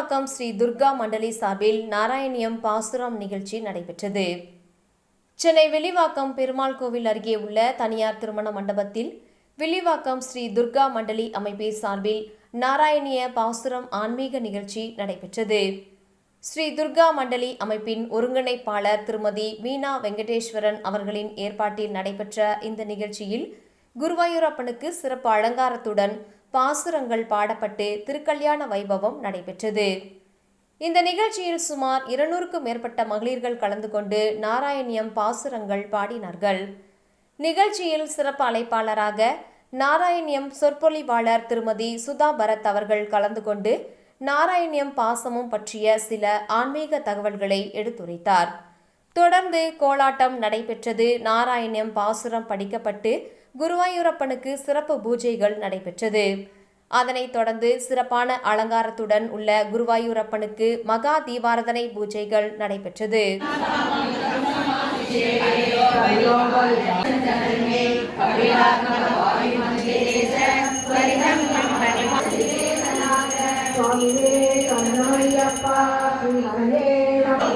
வில்லிவாக்கம் ஸ்ரீ துர்கா மண்டலி சார்பில் நாராயணியம் பாசுரம் நிகழ்ச்சி நடைபெற்றது. சென்னை வெளிவாக்கம் பெருமாள் கோவில் அருகே உள்ள தனியார் திருமண மண்டபத்தில் வில்லிவாக்கம் ஸ்ரீ துர்கா மண்டலி அமைப்பை சார்பில் நாராயணிய பாசுரம் ஆன்மீக நிகழ்ச்சி நடைபெற்றது. ஸ்ரீ துர்கா மண்டலி அமைப்பின் ஒருங்கிணைப்பாளர் திருமதி மீனா வெங்கடேஸ்வரன் அவர்களின் ஏற்பாட்டில் நடைபெற்ற இந்த நிகழ்ச்சியில் குருவாயூரப்பனுக்கு சிறப்பு அலங்காரத்துடன் பாசுரங்கள் பாடப்பட்டு திருக்கல்யாண வைபவம் நடைபெற்றது. இந்த நிகழ்ச்சியில் சுமார் இருநூறுக்கும் மேற்பட்ட மகளிர்கள் கலந்து கொண்டு நாராயணியம் பாசுரங்கள் பாடினார்கள். நிகழ்ச்சியில் சிறப்பு அழைப்பாளராக நாராயணியம் சொற்பொழிவாளர் திருமதி சுதா பரத் அவர்கள் கலந்து கொண்டு நாராயணியம் பாசமும் பற்றிய சில ஆன்மீக தகவல்களை எடுத்துரைத்தார். தொடர்ந்து கோலாட்டம் நடைபெற்றது. நாராயணம் பாசுரம் படிக்கப்பட்டு குருவாயூரப்பனுக்கு சிறப்பு பூஜைகள் நடைபெற்றது. அதனைத் தொடர்ந்து சிறப்பான அலங்காரத்துடன் உள்ள குருவாயூரப்பனுக்கு மகா தீபாரதனை பூஜைகள் நடைபெற்றது.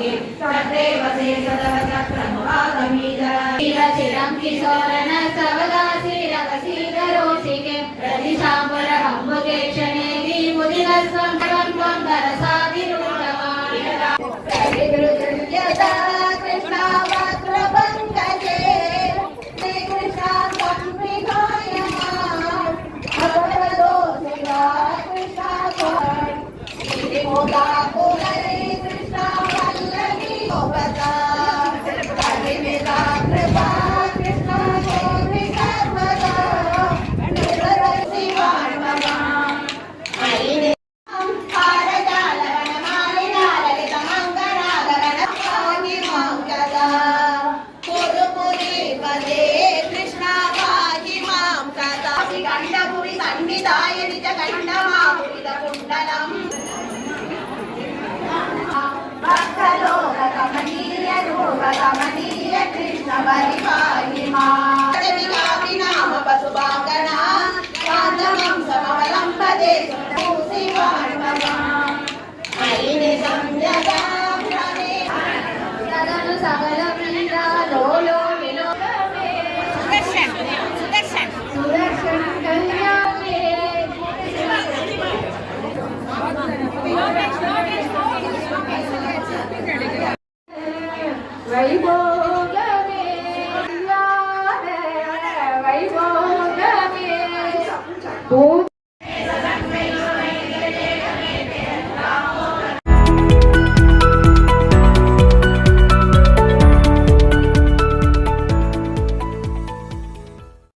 षड्देवसे सदव चक्रमुरागमीधरचिरं किशोरन सवदा श्रीरवसीधरोषिके प्रतिशाम्बरहम्बुके क्षणे विमुदिरस्व దాయనిత కనుండమాకు Lokesh, Lokesh, Lokesh,